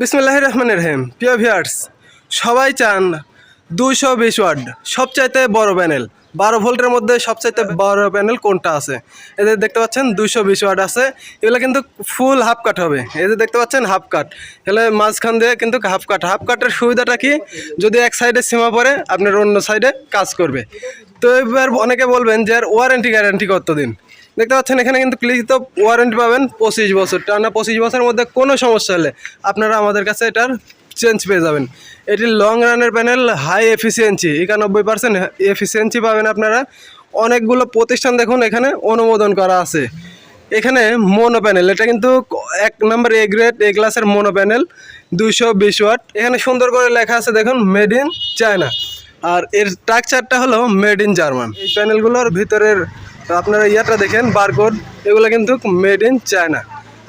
বিসমুল্লাহ রহমানের রহিম। প্রিয় ভিয়ার্স সবাই চান দুইশো বিশ ওয়াট সবচাইতে বড় প্যানেল বারো ভোল্টের মধ্যে সবচাইতে বড় প্যানেল কোনটা আছে? এদের দেখতে পাচ্ছেন, দুইশো বিশ ওয়াট আছে। এগুলো কিন্তু ফুল হাফ কাট হবে। এদের দেখতে পাচ্ছেন হাফ কাট এগুলো মাঝখান দিয়ে কিন্তু হাফ কাট হাফ কাটের সুবিধাটা কি? যদি এক সাইডে সীমা পড়ে, আপনার অন্য সাইডে কাজ করবে। তো এবার অনেকে বলবেন যে আর ওয়ারেন্টি গ্যারান্টি কতদিন? দেখতে পাচ্ছেন, এখানে কিন্তু লিখিত ওয়ারেন্টি পাবেন পঁচিশ বছর। টানা পঁচিশ বছরের মধ্যে কোনো সমস্যা হলে আপনারা আমাদের কাছে এটার চেঞ্জ পেয়ে যাবেন। এটি লং রানের প্যানেল হাই এফিসিয়েন্সি একানব্বই পার্সেন্ট এফিসিয়েন্সি পাবেন আপনারা। অনেকগুলো প্রতিষ্ঠান দেখুন, এখানে অনুমোদন করা আছে। এখানে মোনো প্যানেল এটা কিন্তু এক নম্বর এ গ্রেড এ ক্লাসের মোনো প্যানেল দুইশো বিশ ওয়াট এখানে সুন্দর করে লেখা আছে, দেখুন মেড ইন চায়না আর এর স্ট্রাকচারটা হলো মেড ইন জার্মান এই প্যানেলগুলোর ভিতরের আপনারা ইয়াটা দেখেন বারকোড এগুলো কিন্তু মেড ইন চায়না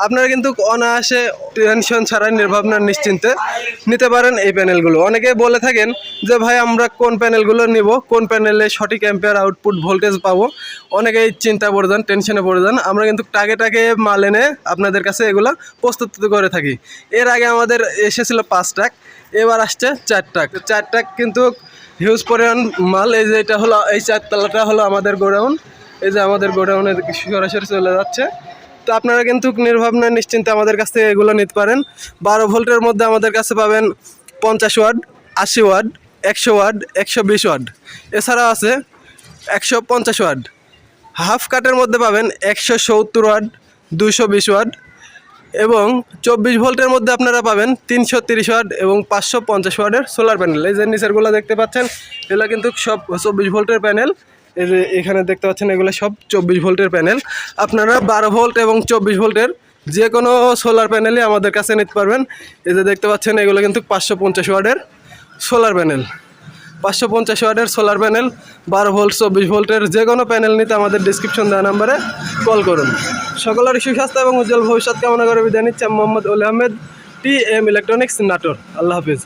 আপনারা কিন্তু অনায়াসে টেনশন ছাড়াই নির্ভাবনা নিশ্চিন্তে নিতে পারেন এই প্যানেলগুলো অনেকে বলে থাকেন যে, ভাই, আমরা কোন প্যানেলগুলো নিব? কোন প্যানেলে সঠিক অ্যাম্পিয়ার আউটপুট ভোল্টেজ পাবো? অনেকেই চিন্তা পড়ে যান টেনশনে পড়ে যান। আমরা কিন্তু টাকে টাকে মাল এনে আপনাদের কাছে এগুলো প্রস্তুত করে থাকি। এর আগে আমাদের এসেছিল পাঁচ টাক এবার আসছে চার টাক চার টাক কিন্তু হিউজ পরিমাণ মাল। এই যে, এটা হলো, এই চারতলাটা হলো আমাদের গোডাউন। এই যে আমাদের গোডাউনে সরাসরি চলে যাচ্ছে। তো আপনারা কিন্তু নির্ভাবনা, নিশ্চিন্তে আমাদের কাছ থেকে এগুলো নিতে পারেন। বারো ভোল্টের মধ্যে আমাদের কাছে পাবেন পঞ্চাশ ওয়াট, আশি ওয়াট, একশো ওয়াট, একশো বিশ ওয়াট। এছাড়াও আছে একশো পঞ্চাশ ওয়াট। হাফ কাটের মধ্যে পাবেন একশো সত্তর ওয়াট দুশো বিশ ওয়াট এবং চব্বিশ ভোল্টের মধ্যে আপনারা পাবেন তিনশো তিরিশ ওয়াট এবং পাঁচশো পঞ্চাশ ওয়াটের সোলার প্যানেল এই যে নিচেরগুলো দেখতে পাচ্ছেন, এগুলো কিন্তু সব চব্বিশ ভোল্টের প্যানেল এখানে দেখতে পাচ্ছেন, এগুলো সব চব্বিশ ভোল্টের প্যানেল। আপনারা বারো ভোল্ট এবং চব্বিশ ভোল্টের যে কোনো সোলার প্যানেলই আমাদের কাছে নিতে পারবেন। এই যে দেখতে পাচ্ছেন, এগুলো কিন্তু পাঁচশো পঞ্চাশ ওয়ার্ডের সোলার প্যানেল পাঁচশো পঞ্চাশ ওয়ার্ডের সোলার প্যানেল বারো ভোল্ট, চব্বিশ ভোল্টের যে কোনো প্যানেল নিতে আমাদের ডিসক্রিপশন দেওয়া নাম্বারে কল করুন। সকলের সুস্বাস্থ্য এবং উজ্জ্বল ভবিষ্যৎ কামনা করে বিদায় নিচ্ছে। Mohammad Oli Ahmed T M electronics Natore. আল্লাহ হাফিজ।